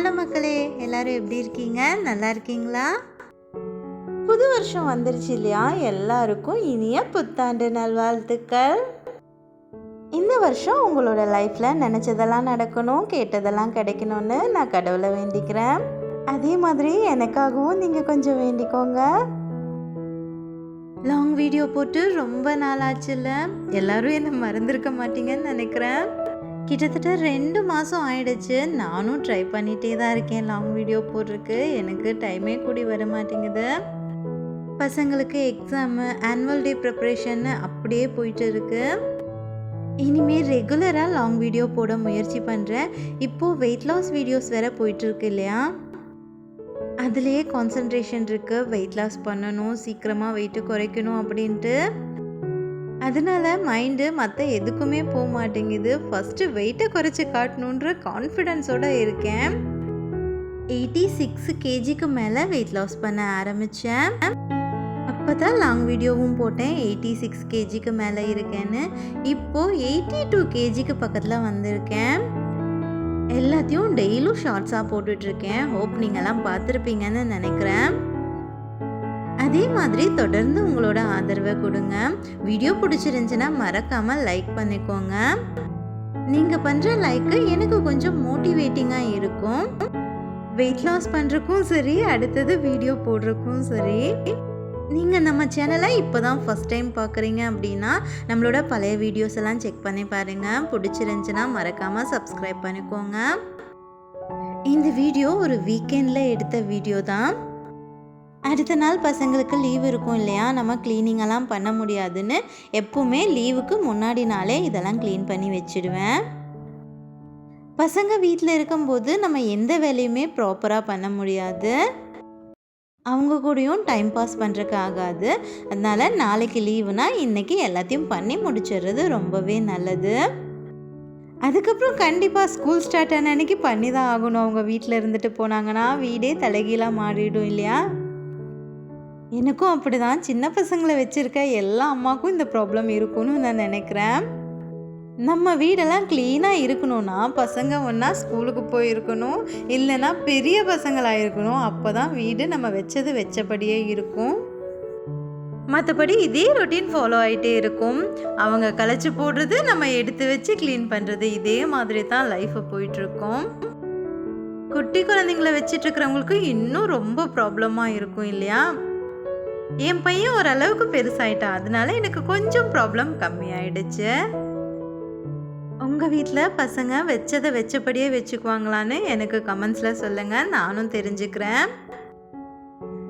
Hello மக்களே. எல்லாரும் எப்படி இருக்கீங்க? நல்லா இருக்கீங்களா? புது வருஷம் வந்துருச்சு இல்லையா? எல்லாருக்கும் இனிய புத்தாண்டு நல்வாழ்த்துக்கள். இந்த வருஷம் உங்களோட லைஃப்பில் நினச்சதெல்லாம் நடக்கணும் கேட்டதெல்லாம் கிடைக்கணும்னு நான் கடவுளை வேண்டிக்கிறேன். அதே மாதிரி எனக்காகவும் நீங்கள் கொஞ்சம் வேண்டிக்கோங்க. லாங் வீடியோ போட்டு ரொம்ப நாள் ஆச்சுல்ல. எல்லாரும் என்னை மறந்துருக்க மாட்டீங்கன்னு நினைக்கிறேன். கிட்டத்தட்ட ரெண்டு மாதம் ஆயிடுச்சு. நானும் ட்ரை பண்ணிகிட்டே தான் இருக்கேன். லாங் வீடியோ போடுறதுக்கு. எனக்கு டைமே கூடி வர மாட்டேங்குது. பசங்களுக்கு எக்ஸாமு ஆனுவல் டே ப்ரிப்ரேஷன் அப்படியே போயிட்டு இருக்கு. இனிமேல் ரெகுலராக லாங் வீடியோ போட முயற்சி பண்ணுறேன் இப்போது வெயிட் லாஸ் வீடியோஸ் வேறு போயிட்டுருக்கு இல்லையா? அதுலேயே கான்சன்ட்ரேஷன் இருக்குது வெயிட் லாஸ் பண்ணணும். சீக்கிரமாக வெயிட்டு குறைக்கணும் அப்படின்ட்டு. அதனால மைண்டு மற்ற எதுக்குமே போக மாட்டேங்குது. ஃபஸ்ட்டு வெயிட்டை குறைச்சி காட்டணுன்ற கான்ஃபிடென்ஸோடு இருக்கேன். எயிட்டி சிக்ஸ் கேஜிக்கு மேலே வெயிட் லாஸ் பண்ண ஆரம்பித்தேன் அப்போ தான் லாங் வீடியோவும் போட்டேன். எயிட்டி சிக்ஸ் கேஜிக்கு மேலே இருக்கேன்னு. இப்போது எயிட்டி டூ கேஜிக்கு பக்கத்தில் வந்திருக்கேன். எல்லாத்தையும் டெய்லியும் ஷார்ட்ஸாக போட்டுட்ருக்கேன் ஹோப் நீங்கள்லாம் பார்த்துருப்பீங்கன்னு நினைக்கிறேன். அதே மாதிரி தொடர்ந்து உங்களோட ஆதரவை கொடுங்க. வீடியோ பிடிச்சிருந்துச்சுன்னா மறக்காமல் லைக் பண்ணிக்கோங்க. நீங்கள் பண்ணுற லைக்கு எனக்கு கொஞ்சம் மோட்டிவேட்டிங்காக இருக்கும். வெயிட் லாஸ் பண்ணுறக்கும் சரி அடுத்தது வீடியோ போடுறக்கும் சரி. நீங்கள் நம்ம சேனலை இப்போ தான் ஃபஸ்ட் டைம் பார்க்குறீங்க அப்படின்னா நம்மளோட பழைய வீடியோஸ் எல்லாம் செக் பண்ணி பாருங்கள் பிடிச்சிருந்துச்சுன்னா மறக்காமல் சப்ஸ்கிரைப் பண்ணிக்கோங்க. இந்த வீடியோ ஒரு வீக்கெண்டில் எடுத்த வீடியோ தான். அடுத்த நாள் பசங்களுக்கு லீவ் இருக்கும் இல்லையா? நம்ம க்ளீனிங்கெல்லாம் பண்ண முடியாதுன்னு எப்போவுமே லீவுக்கு முன்னாடி நாளே இதெல்லாம் க்ளீன் பண்ணி வச்சிடுவேன். பசங்க வீட்டில் இருக்கும்போது நம்ம எந்த வேலையுமே ப்ராப்பராக பண்ண முடியாது. அவங்க கூடயும் டைம் பாஸ் பண்ணுறக்கு ஆகாது. அதனால் நாளைக்கு லீவுனா இன்றைக்கி எல்லாத்தையும் பண்ணி முடிச்சிடுறது ரொம்பவே நல்லது. அதுக்கப்புறம் கண்டிப்பாக ஸ்கூல் ஸ்டார்ட் ஆன அன்னைக்கு பண்ணி தான் ஆகணும். அவங்க வீட்டில் இருந்துட்டு போனாங்கன்னா வீடே தலைகீழாக மாறிடும் இல்லையா? எனக்கும் அப்படி தான் சின்ன பசங்களை வச்சுருக்க எல்லா அம்மாவுக்கும் இந்த ப்ராப்ளம் இருக்கும்னு நான் நினைக்கிறேன். நம்ம வீடெல்லாம் க்ளீனாக இருக்கணும்னா பசங்க ஒன்றா ஸ்கூலுக்கு போயிருக்கணும் இல்லைன்னா பெரிய பசங்களாக இருக்கணும் அப்போ தான் வீடு நம்ம வச்சது வச்சபடியே இருக்கும். மற்றபடி இதே ரொட்டீன் ஃபாலோ ஆகிட்டே இருக்கும். அவங்க களைச்சி போடுறது நம்ம எடுத்து வச்சு க்ளீன் பண்ணுறது இதே மாதிரி தான் லைஃப்பை போயிட்டுருக்கோம். குட்டி குழந்தைங்கள வச்சிட்டு இருக்கிறவங்களுக்கு இன்னும் ரொம்ப ப்ராப்ளமாக இருக்கும் இல்லையா? என் பையன் ஓரளவுக்கு பெருசாயிட்டான். அதனால எனக்கு கொஞ்சம் ப்ராப்ளம் கம்மியாயிடுச்சு. உங்கள் வீட்டில் பசங்க வச்சதை வச்சபடியே வச்சுக்குவாங்களான்னு எனக்கு கமெண்ட்ஸில் சொல்லுங்கள் நானும் தெரிஞ்சுக்கிறேன்.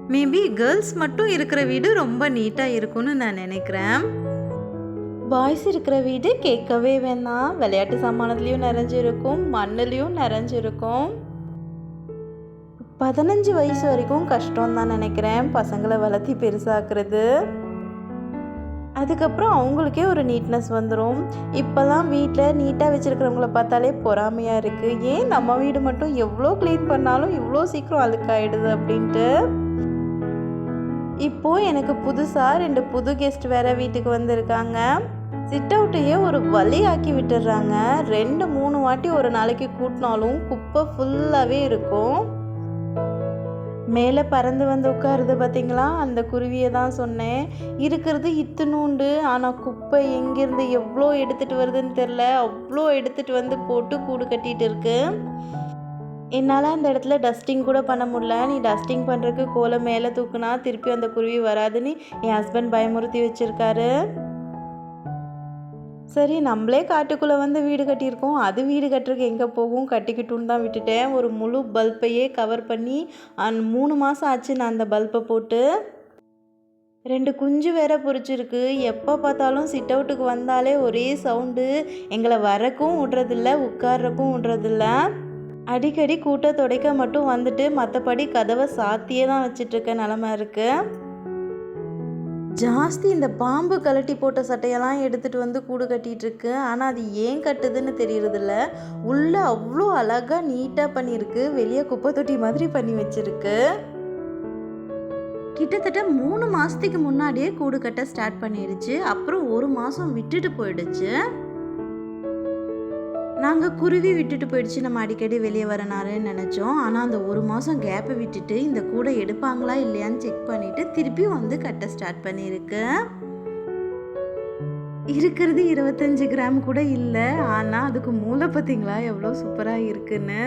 மேபி கேர்ள்ஸ் மட்டும் இருக்கிற வீடு ரொம்ப நீட்டாக இருக்கும்னு நான் நினைக்கிறேன். பாய்ஸ் இருக்கிற வீடு கேட்கவே வேணாம். விளையாட்டு சாமானத்துலேயும் நிறைஞ்சிருக்கும். மண்ணுலேயும் நிறைஞ்சிருக்கும். பதினஞ்சு வயசு வரைக்கும் கஷ்டம் தான் நினைக்கிறேன். பசங்களை வளர்த்தி பெருசாக்குறது. அதுக்கப்புறம் அவங்களுக்கே ஒரு நீட்னஸ் வந்துடும் இப்போல்லாம் வீட்டில் நீட்டாக வச்சுருக்கிறவங்கள பார்த்தாலே பொறாமையாக இருக்குது ஏன் நம்ம வீடு மட்டும் எவ்வளோ க்ளீன் பண்ணாலும் இவ்வளோ சீக்கிரம் அழுக்காயிடுது அப்படின்ட்டு? இப்போது எனக்கு புதுசாக ரெண்டு புது கெஸ்ட் வேறு வீட்டுக்கு வந்திருக்காங்க. சிட் அவுட்டையே ஒரு வழி ஆக்கி விட்டுடுறாங்க ரெண்டு மூணு வாட்டி ஒரு நாளைக்கு கூட்டினாலும் குப்பை ஃபுல்லாகவே இருக்கும். மேலே பறந்து வந்து உட்காருது பார்த்தீங்களா? அந்த குருவியை தான் சொன்னேன். இருக்கிறது இத்தினூண்டு ஆனால் குப்பை எங்கேருந்து எவ்வளோ எடுத்துகிட்டு வருதுன்னு தெரில. அவ்வளோ எடுத்துகிட்டு வந்து போட்டு கூடு கட்டிகிட்டு இருக்கு. என்னால் அந்த இடத்துல டஸ்டிங் கூட பண்ண முடியல. நீ டஸ்டிங் பண்ணுறதுக்கு கோலை மேலே தூக்குனா திருப்பி அந்த குருவி வராதுன்னு என் ஹஸ்பண்ட் பயமுறுத்தி வச்சுருக்காரு. சரி நம்மளே காட்டுக்குள்ளே வந்து வீடு கட்டியிருக்கோம். அது வீடு கட்டுறதுக்கு எங்கே போகும்? கட்டிக்கிட்டுன்னு தான் விட்டுட்டேன். ஒரு முழு பல்பையே கவர் பண்ணி அந் மூணு மாதம் ஆச்சு நான் அந்த பல்பை போட்டு. ரெண்டு குஞ்சு வேற பொறிச்சிருக்கு எப்போ பார்த்தாலும் சிட் அவுட்டுக்கு வந்தாலே ஒரே சவுண்டு எங்களை வரக்கும் விட்றதில்ல உட்கார்றக்கும் விட்றதில்ல. அடிக்கடி கூட்ட துடைக்க மட்டும் வந்துட்டு மற்றபடி கதவை சாத்தியே தான் வச்சிட்ருக்க நிலமை இருக்குது ஜாஸ்தி இந்த பாம்பு கழட்டி போட்ட சட்டையெல்லாம் எடுத்துகிட்டு வந்து கூடு கட்டிகிட்ருக்கு ஆனால் அது ஏன் கட்டுதுன்னு தெரியறதில்ல. உள்ளே அவ்வளோ அழகாக நீட்டாக பண்ணியிருக்கு. வெளியே குப்பை தொட்டி மாதிரி பண்ணி வச்சுருக்கு. கிட்டத்தட்ட மூணு மாதத்துக்கு முன்னாடியே கூடு கட்ட ஸ்டார்ட் பண்ணிடுச்சு. அப்புறம் ஒரு மாதம் விட்டுட்டு போயிடுச்சு. நாங்கள் குருவி விட்டுட்டு போயிடுச்சு. நம்ம அடிக்கடி வெளியே வரனாருன்னு நினச்சோம். ஆனால் அந்த ஒரு மாதம் கேப்பை விட்டுட்டு இந்த கூடை எடுப்பாங்களா இல்லையான்னு செக் பண்ணிவிட்டு திருப்பி வந்து கட்ட ஸ்டார்ட் பண்ணியிருக்கு. இருக்கிறது இருபத்தஞ்சு கிராம் கூட இல்லை. ஆனால் அதுக்கு மூளை பார்த்தீங்களா எவ்வளோ சூப்பராக இருக்குன்னு.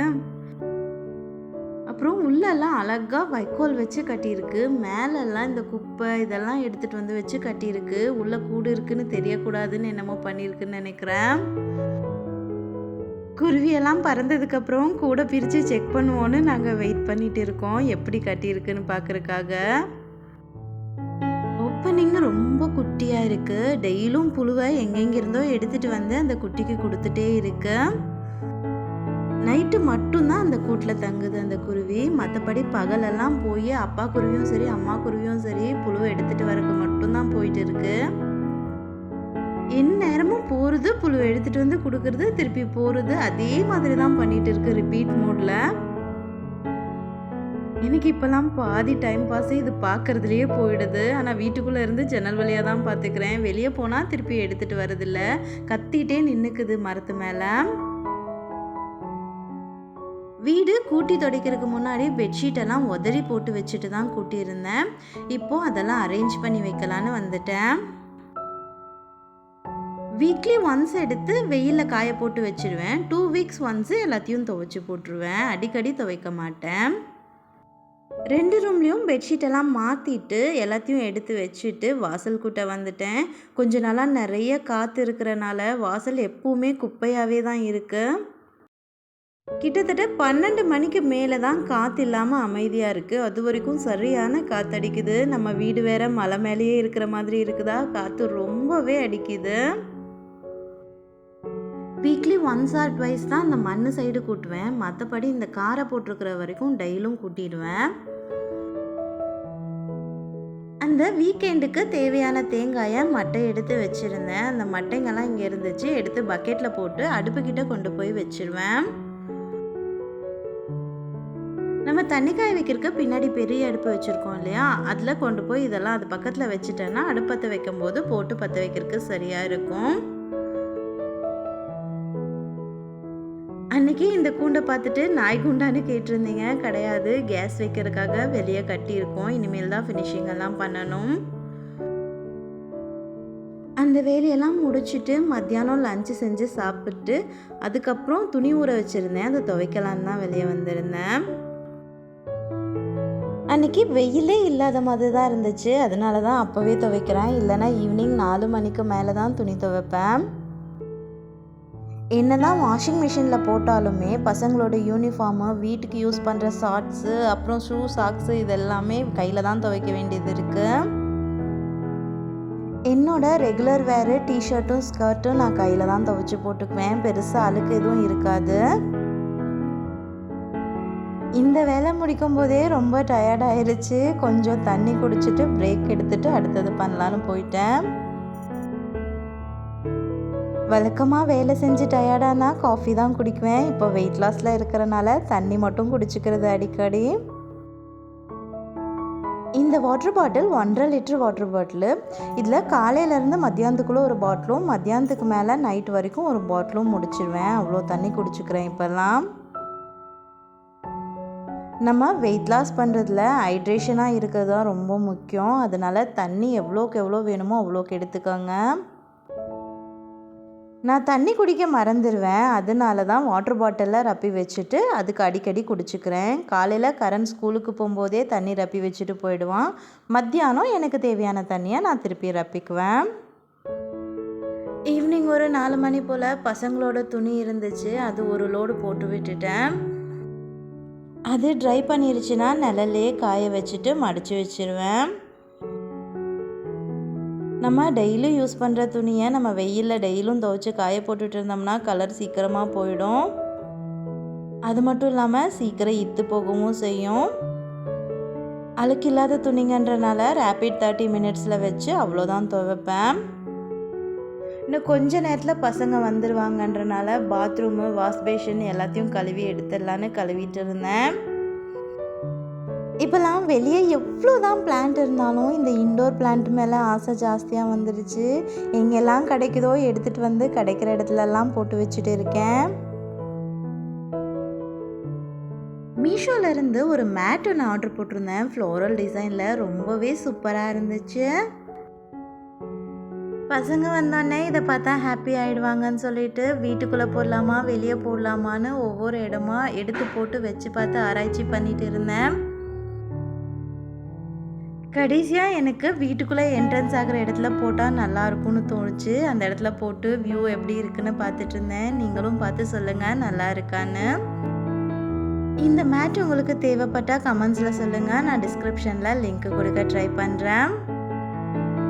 அப்புறம் உள்ளெல்லாம் அழகாக வைக்கோல் வச்சு கட்டியிருக்கு. மேலெல்லாம் இந்த குப்பை இதெல்லாம் எடுத்துகிட்டு வந்து வச்சு கட்டியிருக்கு. உள்ளே கூடு இருக்குன்னு தெரியக்கூடாதுன்னு என்னமோ பண்ணியிருக்குன்னு நினைக்கிறேன். குருவியெல்லாம் பறந்ததுக்கப்புறம் கூட பிரித்து செக் பண்ணுவோன்னு நாங்கள் வெயிட் பண்ணிட்டு இருக்கோம். எப்படி கட்டியிருக்குன்னு பார்க்குறக்காக ஓப்பனிங் ரொம்ப குட்டியாக இருக்குது டெய்லியும் புழுவை எங்கெங்கிருந்தோ எடுத்துகிட்டு வந்து அந்த குட்டிக்கு கொடுத்துட்டே இருக்கு. நைட்டு மட்டும்தான் அந்த கூட்டில் தங்குது அந்த குருவி. மற்றபடி பகலெல்லாம் போய் அப்பா குருவியும் சரி அம்மா குருவியும் சரி புழுவை எடுத்துகிட்டு வரக்கு மட்டும்தான் போயிட்டு இருக்கு. இந்நேரம் போகிறது புழுவை எடுத்துகிட்டு வந்து கொடுக்குறது திருப்பி போகிறது அதே மாதிரி தான் பண்ணிகிட்டு இருக்கு ரிப்பீட் மோடில் எனக்கு இப்போல்லாம் பாதி டைம் பாஸே இது பார்க்குறதுலையே போயிடுது. ஆனால் வீட்டுக்குள்ளே இருந்து ஜன்னல் வழியாக தான் பார்த்துக்கிறேன் வெளியே போனால் திருப்பி எடுத்துகிட்டு வரதில்ல. கத்திகிட்டே நின்றுக்குது மரத்து மேலே. வீடு கூட்டி துடைக்கிறதுக்கு முன்னாடி பெட்ஷீட்டெல்லாம் உதறி போட்டு வச்சுட்டு தான் கூட்டியிருந்தேன். இப்போது அதெல்லாம் அரேஞ்ச் பண்ணி வைக்கலான்னு வந்துட்டேன். வீக்லி ஒன்ஸ் எடுத்து வெயிலில் காய போட்டு வச்சிருவேன். டூ வீக்ஸ் ஒன்ஸு எல்லாத்தையும் துவைச்சி போட்டுருவேன். அடிக்கடி துவைக்க மாட்டேன். ரெண்டு ரூம்லேயும் பெட்ஷீட் எல்லாம் மாற்றிட்டு எல்லாத்தையும் எடுத்து வச்சுட்டு வாசல் கூட்ட வந்துட்டேன். கொஞ்ச நாளாக நிறைய காற்று இருக்கிறனால வாசல் எப்பவுமே குப்பையாகவே தான் இருக்குது கிட்டத்தட்ட பன்னெண்டு மணிக்கு மேலே தான் காற்று இல்லாமல் அமைதியாக இருக்குது அது வரைக்கும் சரியான காற்றடிக்குது நம்ம வீடு வேற மலை மேலேயே இருக்கிற மாதிரி இருக்குதா? காற்று ரொம்பவே அடிக்குது. வீக்லி ஒன்ஸ் ஆர் ட்வைஸ் தான் அந்த மண் சைடு கூட்டுவேன். மற்றபடி இந்த காரை போட்டிருக்கிற வரைக்கும் டெய்லும் கூட்டிடுவேன். அந்த வீக்கெண்டுக்கு தேவையான தேங்காயை மட்டை எடுத்து வச்சுருந்தேன். அந்த மட்டைங்கெல்லாம் இங்கே இருந்துச்சு. எடுத்து பக்கெட்டில் போட்டு அடுப்புக்கிட்ட கொண்டு போய் வச்சுருவேன். நம்ம தண்ணி காய வைக்கிறதுக்கு பின்னாடி பெரிய அடுப்பு வச்சுருக்கோம் இல்லையா? அதில் கொண்டு போய் இதெல்லாம் அது பக்கத்தில் வச்சுட்டேன்னா அடுப்பத்தை வைக்கும்போது போட்டு பற்ற வைக்கிறதுக்கு சரியாக இருக்கும். அன்றைக்கி இந்த கூண்டை பார்த்துட்டு நாய் குண்டான்னு கேட்டிருந்தீங்க. கிடையாது. கேஸ் வைக்கிறதுக்காக வெளியே கட்டியிருக்கோம். இனிமேல் தான் ஃபினிஷிங் எல்லாம் பண்ணணும். அந்த வேலையெல்லாம் முடிச்சுட்டு மத்தியானம் லஞ்சு செஞ்சு சாப்பிட்டு அதுக்கப்புறம் துணி ஊற வச்சுருந்தேன். அதை துவைக்கலான்னு தான் வெளியே வந்திருந்தேன். அன்னைக்கு வெயிலே இல்லாத மாதிரி தான் இருந்துச்சு. அதனால தான் அப்போவே துவைக்கிறேன். இல்லைன்னா ஈவினிங் நாலு மணிக்கு மேலே தான் துணி துவைப்பேன். என்னதான் வாஷிங் மிஷினில் போட்டாலுமே பசங்களோட யூனிஃபார்மு வீட்டுக்கு யூஸ் பண்ணுற ஷார்ட்ஸு அப்புறம் ஷூ சாக்ஸு இதெல்லாமே கையில் தான் துவைக்க வேண்டியது இருக்குது என்னோட ரெகுலர் வேறு டிஷர்ட்டும் ஸ்கர்ட்டும் நான் கையில் தான் துவைச்சி போட்டுக்குவேன். பெருசாக அழுக்கு எதுவும் இருக்காது. இந்த வேலை முடிக்கும் போதே ரொம்ப டயர்டாயிருச்சு கொஞ்சம் தண்ணி குடிச்சிட்டு பிரேக் எடுத்துட்டு அடுத்தது பண்ணலான்னு போயிட்டேன். வழக்கமாக வேலை செஞ்சு டயர்டானா காஃபி தான் குடிக்குவேன். இப்போ வெயிட் லாஸில் இருக்கிறனால தண்ணி மட்டும் குடிச்சிக்கிறது அடிக்கடி. இந்த வாட்டர் பாட்டில் ஒன்றரை லிட்டர் வாட்டர் பாட்டிலு இதில் காலையிலேருந்து மத்தியானத்துக்குள்ளே ஒரு பாட்டிலும் மத்தியானத்துக்கு மேலே நைட் வரைக்கும் ஒரு பாட்டிலும் முடிச்சிடுவேன் அவ்வளோ தண்ணி குடிச்சிக்கிறேன் இப்போல்லாம். நம்ம வெயிட் லாஸ் பண்ணுறதுல ஹைட்ரேஷனாக இருக்கிறது தான் ரொம்ப முக்கியம். அதனால் தண்ணி எவ்வளோக்கு எவ்வளோ வேணுமோ அவ்வளோக்கு எடுத்துக்கோங்க. நான் தண்ணி குடிக்க மறந்துடுவேன் அதனால தான் வாட்டர் பாட்டிலில் ரப்பி வச்சுட்டு அதுக்கு அடிக்கடி குடிச்சுக்கிறேன். காலையில் கரண் ஸ்கூலுக்கு போகும்போதே தண்ணி ரப்பி வச்சுட்டு போயிடுவான். மத்தியானம் எனக்கு தேவையான தண்ணியை நான் திருப்பி ரப்பிக்குவேன். ஈவினிங் ஒரு நாலு மணி போல் பசங்களோட துணி இருந்துச்சு. அது ஒரு லோடு போட்டு விட்டுட்டேன். அது ட்ரை பண்ணிருச்சுன்னா நிழல்லே காய வச்சுட்டு மடித்து வச்சிருவேன். நம்ம டெய்லியும் யூஸ் பண்ணுற துணியை நம்ம வெயிலில் டெய்லியும் துவைச்சி காய போட்டுட்டு இருந்தோம்னா கலர் சீக்கிரமாக போயிடும். அது மட்டும் இல்லாமல் சீக்கிரம் இத்து போகவும் செய்யும். அழுக்கு இல்லாத துணிங்கன்றனால ரேபிட் தேர்ட்டி மினிட்ஸில் வச்சு அவ்வளோதான் துவைப்பேன். இன்னும் கொஞ்ச நேரத்தில் பசங்க வந்துடுவாங்கன்றனால பாத்ரூமு வாஷ் பேஷன் எல்லாத்தையும் கழுவி எடுத்துடலான்னு கழுவிட்டு இருந்தேன். இப்போல்லாம் வெளியே எவ்வளோ தான் பிளான்ட் இருந்தாலும் இந்த இன்டோர் பிளான்ட் மேலே ஆசை ஜாஸ்தியாக வந்துடுச்சு எங்கெல்லாம் கிடைக்குதோ எடுத்துகிட்டு வந்து கிடைக்கிற இடத்துலலாம் போட்டு வச்சுட்டு இருக்கேன். மீஷோலேருந்து ஒரு மேட் ஒன்று ஆர்டர் போட்டிருந்தேன். ஃப்ளோரல் டிசைனில் ரொம்பவே சூப்பராக இருந்துச்சு. பசங்க வந்தோடனே இதை பார்த்தா ஹாப்பி ஆகிடுவாங்கன்னு சொல்லிட்டு வீட்டுக்குள்ளே போடலாமா வெளியே போடலாமான்னு ஒவ்வொரு இடமா எடுத்து போட்டு வச்சு பார்த்து ஆராய்ச்சி பண்ணிட்டு இருந்தேன். கடைசியாக எனக்கு வீட்டுக்குள்ளே என்ட்ரன்ஸ் ஆகிற இடத்துல போட்டால் நல்லா இருக்கும்னு தோணுச்சு. அந்த இடத்துல போட்டு வியூ எப்படி இருக்குன்னு பார்த்துட்டு இருந்தேன். நீங்களும் பார்த்து சொல்லுங்கள் நல்லா இருக்கான்னு. இந்த மேட் உங்களுக்கு தேவைப்பட்டால் கமெண்ட்ஸில் சொல்லுங்கள் நான் டிஸ்கிரிப்ஷனில் லிங்க் கொடுக்க ட்ரை பண்ணுறேன்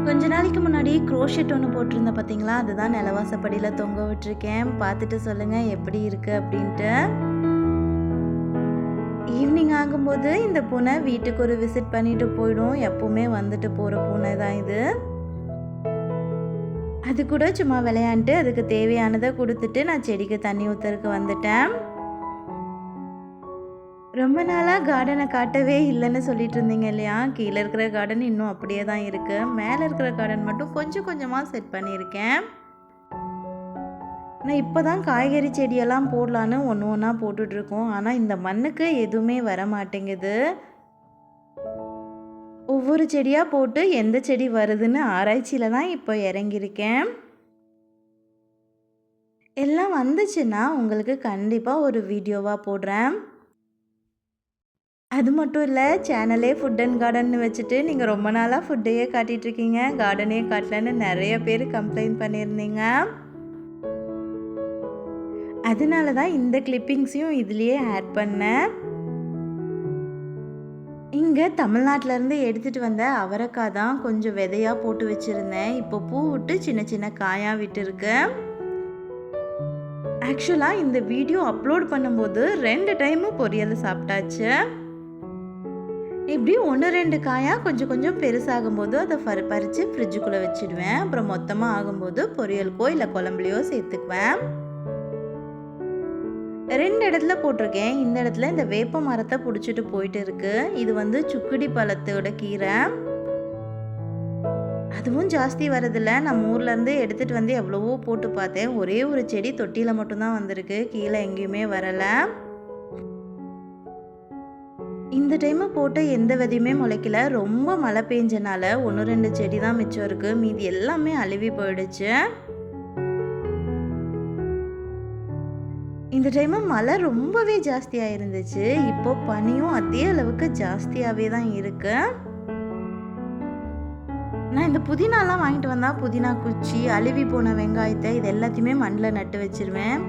கொஞ்ச நாளைக்கு முன்னாடி க்ரோஷெட் ஒன்று போட்டிருந்தேன் பார்த்தீங்களா அதுதான் நிலவாசப்படியில் தொங்க விட்டுருக்கேன். பார்த்துட்டு சொல்லுங்கள் எப்படி இருக்குது அப்படின்ட்டு. ஈவினிங் ஆகும்போது இந்த பூனை வீட்டுக்கு ஒரு விசிட் பண்ணிட்டு போயிடும். எப்பவுமே வந்துட்டு போகிற பூனை தான் இது. அது கூட சும்மா விளையாண்டு அதுக்கு தேவையானதை கொடுத்துட்டு நான் செடிக்கு தண்ணி ஊற்றுறதுக்கு வந்துட்டேன். ரொம்ப நாளாக கார்டனை காட்டவே இல்லைன்னு சொல்லிட்டு இருந்தீங்க இல்லையா? கீழே இருக்கிற கார்டன் இன்னும் அப்படியே தான் இருக்குது மேலே இருக்கிற கார்டன் மட்டும் கொஞ்சம் கொஞ்சமாக செட் பண்ணியிருக்கேன். நான் இப்போ தான் காய்கறி செடியெல்லாம் போடலான்னு ஒன்று ஒன்றா போட்டுட்ருக்கோம். ஆனால் இந்த மண்ணுக்கு எதுவுமே வர மாட்டேங்குது ஒவ்வொரு செடியாக போட்டு எந்த செடி வருதுன்னு ஆராய்ச்சியில் தான் இப்போ இறங்கியிருக்கேன். எல்லாம் வந்துச்சுன்னா உங்களுக்கு கண்டிப்பாக ஒரு வீடியோவாக போடுறேன். அது மட்டும் இல்லை சேனலே ஃபுட் அண்ட் கார்டன் வச்சுட்டு நீங்கள் ரொம்ப நாளாக ஃபுட்டையே காட்டிகிட்ருக்கீங்க கார்டனே காட்டலன்னு நிறைய பேர் கம்ப்ளைண்ட் பண்ணியிருந்தீங்க. அதனால தான் இந்த கிளிப்பிங்ஸையும் இதுலேயே ஆட் பண்ணேன் இங்கே தமிழ்நாட்டிலேருந்து எடுத்துகிட்டு வந்த அவரைக்காய் தான் கொஞ்சம் விதையாக போட்டு வச்சுருந்தேன். இப்போ பூ விட்டு சின்ன சின்ன காயாக விட்டுருக்கு ஆக்சுவலாக இந்த வீடியோ அப்லோட் பண்ணும்போது ரெண்டு டைமும் பொரியல் சாப்பிட்டாச்சு. இப்படி ஒன்று ரெண்டு காயாக கொஞ்சம் கொஞ்சம் பெருசாகும்போது அதை ஃபர் பறித்து ஃப்ரிட்ஜுக்குள்ளே வச்சுடுவேன். அப்புறம் மொத்தமாக ஆகும்போது பொரியலுக்கோ இல்லை குழம்புலையோ சேர்த்துக்குவேன். ரெண்டு இடத்துல போட்டிருக்கேன். இந்த இடத்துல இந்த வேப்ப மரத்தை பிடிச்சிட்டு போயிட்டு இருக்கு. இது வந்து சுக்குடி பழத்தோட கீரை. அதுவும் ஜாஸ்தி வரதில்ல நம்ம ஊர்லேருந்து எடுத்துகிட்டு வந்து எவ்வளவோ போட்டு பார்த்தேன். ஒரே ஒரு செடி தொட்டியில் மட்டும்தான் வந்திருக்கு. கீழே எங்கேயுமே வரலை. இந்த டைமு போட்டு எந்த விதையுமே முளைக்கல. ரொம்ப மழை பெஞ்சனால ஒன்று ரெண்டு செடி தான் மிச்சம் இருக்குது மீதி எல்லாமே அழுவி போயிடுச்சு. இந்த டைமு மழை ரொம்பவே ஜாஸ்தியாக இருந்துச்சு இப்போ பனியும் அதே அளவுக்கு ஜாஸ்தியாகவே தான் இருக்கு. நான் இந்த புதினாலாம் வாங்கிட்டு வந்தால் புதினா குச்சி அழுவி போன வெங்காயத்தை இது எல்லாத்தையுமே மண்ணில் நட்டு வச்சிருவேன்.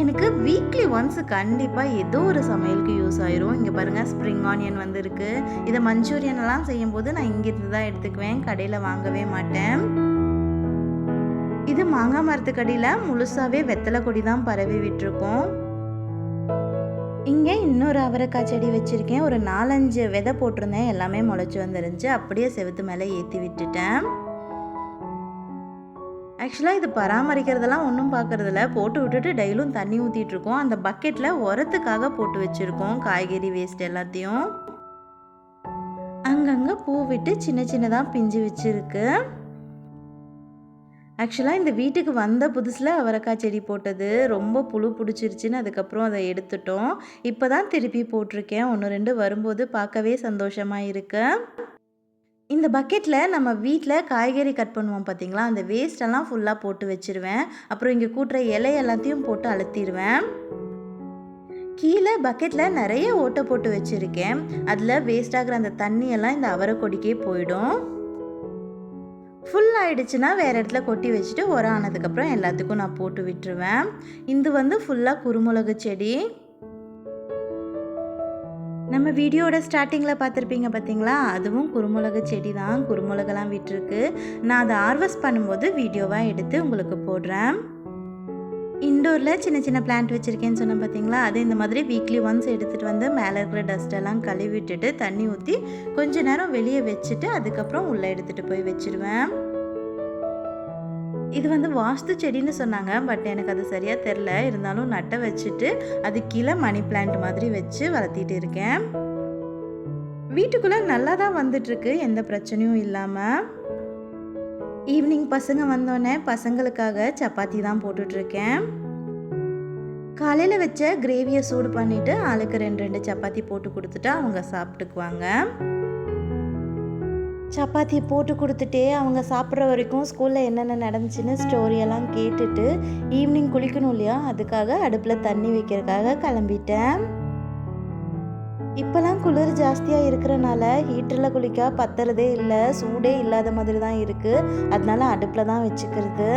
எனக்கு வீக்லி ஒன்ஸ் கண்டிப்பாக ஏதோ ஒரு சமையலுக்கு யூஸ் ஆயிரும். இங்கே பாருங்கள் ஸ்ப்ரிங் ஆனியன் வந்திருக்கு. இதை மஞ்சூரியன் எல்லாம் செய்யும்போது நான் இங்கிருந்து தான் எடுத்துக்குவேன். கடையில் வாங்கவே மாட்டேன். இது மாங்காய் மரத்துக்கடியில் முழுசாகவே வெத்தலை கொடி தான் பரவி விட்டுருக்கோம். இங்கே இன்னொரு அவரைக்காய் செடி வச்சுருக்கேன். ஒரு நாலஞ்சு விதை போட்டிருந்தேன். எல்லாமே முளைச்சி வந்துருந்துச்சு. அப்படியே செவுத்து மேலே ஏற்றி விட்டுட்டேன். ஆக்சுவலாக இது பராமரிக்கிறதெல்லாம் ஒன்றும் பார்க்குறதில்ல. போட்டு விட்டுட்டு டெய்லியும் தண்ணி ஊற்றிட்டுருக்கோம் அந்த பக்கெட்டில் உரத்துக்காக போட்டு வச்சுருக்கோம். காய்கறி வேஸ்ட் எல்லாத்தையும். அங்கங்கே பூ விட்டு சின்ன சின்னதாக பிஞ்சு வச்சுருக்கு. ஆக்சுவலாக இந்த வீட்டுக்கு வந்த புதுசில் அவரைக்காய் செடி போட்டது ரொம்ப புழு பிடிச்சிருச்சின்னு அதுக்கப்புறம் அதை எடுத்துட்டோம். இப்போ தான் திருப்பி போட்டிருக்கேன். ஒன்று ரெண்டு வரும்போது பார்க்கவே சந்தோஷமாக இருக்கு. இந்த பக்கெட்டில் நம்ம வீட்டில் காய்கறி கட் பண்ணுவோம் பார்த்தீங்களா அந்த வேஸ்டெல்லாம் ஃபுல்லாக போட்டு வச்சுருவேன். அப்புறம் இங்கே கூட்டுற இலை எல்லாத்தையும் போட்டு அழுத்திடுவேன். கீழே பக்கெட்டில் நிறைய ஓட்டை போட்டு வச்சுருக்கேன். அதில் வேஸ்ட் ஆகிற அந்த தண்ணியெல்லாம் இந்த அவரை கொடிக்கே போயிடும். ஃபுல் ஆகிடுச்சுன்னா வேறு இடத்துல கொட்டி வச்சுட்டு உரம் ஆனதுக்கப்புறம் எல்லாத்துக்கும் நான் போட்டு விட்டுருவேன். இது வந்து ஃபுல்லாக குருமிளகு செடி. நம்ம வீடியோட ஸ்டார்டிங்கில் பார்த்துருப்பீங்க பார்த்தீங்களா அதுவும் குருமிளகு செடி தான் குருமிளகெல்லாம் விட்டுருக்கு. நான் அதை ஹார்வெஸ்ட் பண்ணும்போது வீடியோவாக எடுத்து உங்களுக்கு போடுறேன். இண்டோரில் சின்ன சின்ன பிளான்ட் வச்சுருக்கேன்னு சொன்னேன் பார்த்தீங்களா அது இந்த மாதிரி வீக்லி ஒன்ஸ் எடுத்துகிட்டு வந்து மேலே இருக்கிற டஸ்ட்டெல்லாம் கழுவி விட்டுட்டு தண்ணி ஊற்றி கொஞ்ச நேரம் வெளியே வச்சுட்டு அதுக்கப்புறம் உள்ளே எடுத்துகிட்டு போய் வச்சுருவேன். இது வந்து வாஸ்து செடின்னு சொன்னாங்க. பட் எனக்கு அது சரியாக தெரில இருந்தாலும் நட்டை வச்சுட்டு அது கீழே மணி பிளான்ட் மாதிரி வச்சு வளர்த்திட்டு இருக்கேன். வீட்டுக்குள்ளே நல்லா தான் வந்துட்டுருக்கு எந்த பிரச்சனையும் இல்லாமல் ஈவினிங் பசங்க வந்தோடனே பசங்களுக்காக சப்பாத்தி தான் போட்டுட்ருக்கேன். காலையில் வச்ச கிரேவியை சூடு பண்ணிவிட்டு ஆளுக்கு ரெண்டு ரெண்டு சப்பாத்தி போட்டு கொடுத்துட்டு அவங்க சாப்பிட்டுக்குவாங்க. சப்பாத்தி போட்டு கொடுத்துட்டே அவங்க சாப்பிட்ற வரைக்கும் ஸ்கூலில் என்னென்ன நடந்துச்சுன்னு ஸ்டோரியெல்லாம் கேட்டுட்டு ஈவினிங் குளிக்கணும் இல்லையா? அதுக்காக அடுப்பில் தண்ணி வைக்கிறதுக்காக கிளம்பிட்டேன். இப்போலாம் குளிர் ஜாஸ்தியாக இருக்கிறனால ஹீட்டரில் குளிக்க பத்துறதே இல்லை சூடே இல்லாத மாதிரி தான் இருக்குது அதனால அடுப்பில் தான் வச்சுக்கிறது.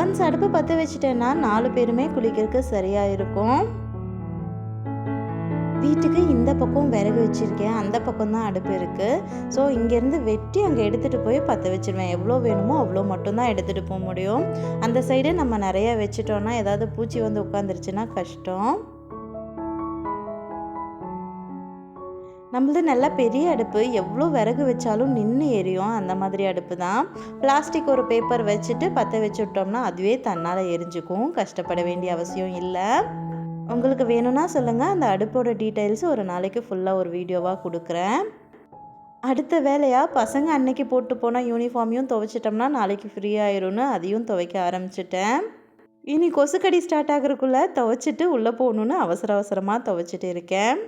ஒன்ஸ் அடுப்பு பற்ற வச்சுட்டேன்னா நாலு பேருமே குளிக்கிறதுக்கு சரியாக இருக்கும். வீட்டுக்கு இந்த பக்கம் விறகு வச்சுருக்கேன் அந்த பக்கம் தான் அடுப்பு இருக்குது ஸோ இங்கேருந்து வெட்டி அங்கே எடுத்துகிட்டு போய் பற்ற வச்சுருவேன். எவ்வளோ வேணுமோ அவ்வளோ மட்டும்தான் எடுத்துகிட்டு போக முடியும். அந்த சைடு நம்ம நிறைய வச்சுட்டோன்னா ஏதாவது பூச்சி வந்து உட்காந்துருச்சுன்னா கஷ்டம். நம்மளது நல்லா பெரிய அடுப்பு எவ்வளோ விறகு வச்சாலும் நின்று எரியும். அந்த மாதிரி அடுப்பு தான் பிளாஸ்டிக் ஒரு பேப்பர் வச்சுட்டு பற்ற வச்சு விட்டோம்னா அதுவே தன்னால் எரிஞ்சுக்கும். கஷ்டப்பட வேண்டிய அவசியம் இல்லை. உங்களுக்கு வேணும்னா சொல்லுங்கள் அந்த அடுப்போட டீட்டெயில்ஸ் ஒரு நாளைக்கு ஃபுல்லாக ஒரு வீடியோவாக கொடுக்குறேன். அடுத்த வேலையாக பசங்க அன்னைக்கு போட்டு போன யூனிஃபார்மையும் துவைச்சிட்டோம்னா நாளைக்கு ஃப்ரீயாயிரும்னு அதையும் துவைக்க ஆரம்பிச்சிட்டேன். இனி கொசுக்கடி ஸ்டார்ட் ஆகிறதுக்குள்ளே துவைச்சிட்டு உள்ளே போகணுன்னு அவசர அவசரமாக துவைச்சிட்டு இருக்கேன்.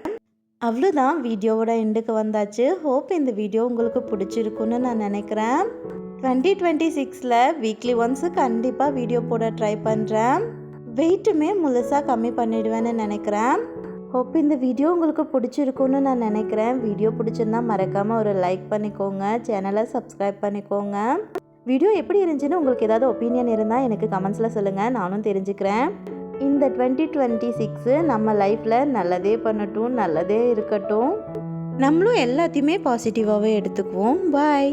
அவ்வளோதான் வீடியோவோட எண்டுக்கு வந்தாச்சு. ஹோப் இந்த வீடியோ உங்களுக்கு பிடிச்சிருக்குன்னு நான் நினைக்கிறேன். டுவெண்ட்டி டுவெண்ட்டி சிக்ஸில் வீக்லி ஒன்ஸு கண்டிப்பாக வீடியோ போட ட்ரை பண்ணுறேன் வெயிட்டுமே முழுசாக கம்மி பண்ணிடுவேன்னு நினைக்கிறேன். ஹோப் இந்த வீடியோ உங்களுக்கு பிடிச்சிருக்குன்னு நான் நினைக்கிறேன். வீடியோ பிடிச்சிருந்தா மறக்காமல் ஒரு லைக் பண்ணிக்கோங்க. சேனலை சப்ஸ்கிரைப் பண்ணிக்கோங்க. வீடியோ எப்படி இருந்துச்சுன்னு உங்களுக்கு ஏதாவது ஒப்பீனியன் இருந்தால் எனக்கு கமெண்ட்ஸில் சொல்லுங்கள் நானும் தெரிஞ்சுக்கிறேன். இந்த டுவெண்ட்டி டுவெண்ட்டி சிக்ஸு நம்ம லைஃப்பில் நல்லதே பண்ணட்டும் நல்லதே இருக்கட்டும். நம்மளும் எல்லாத்தையுமே பாசிட்டிவாகவே எடுத்துக்குவோம். பாய்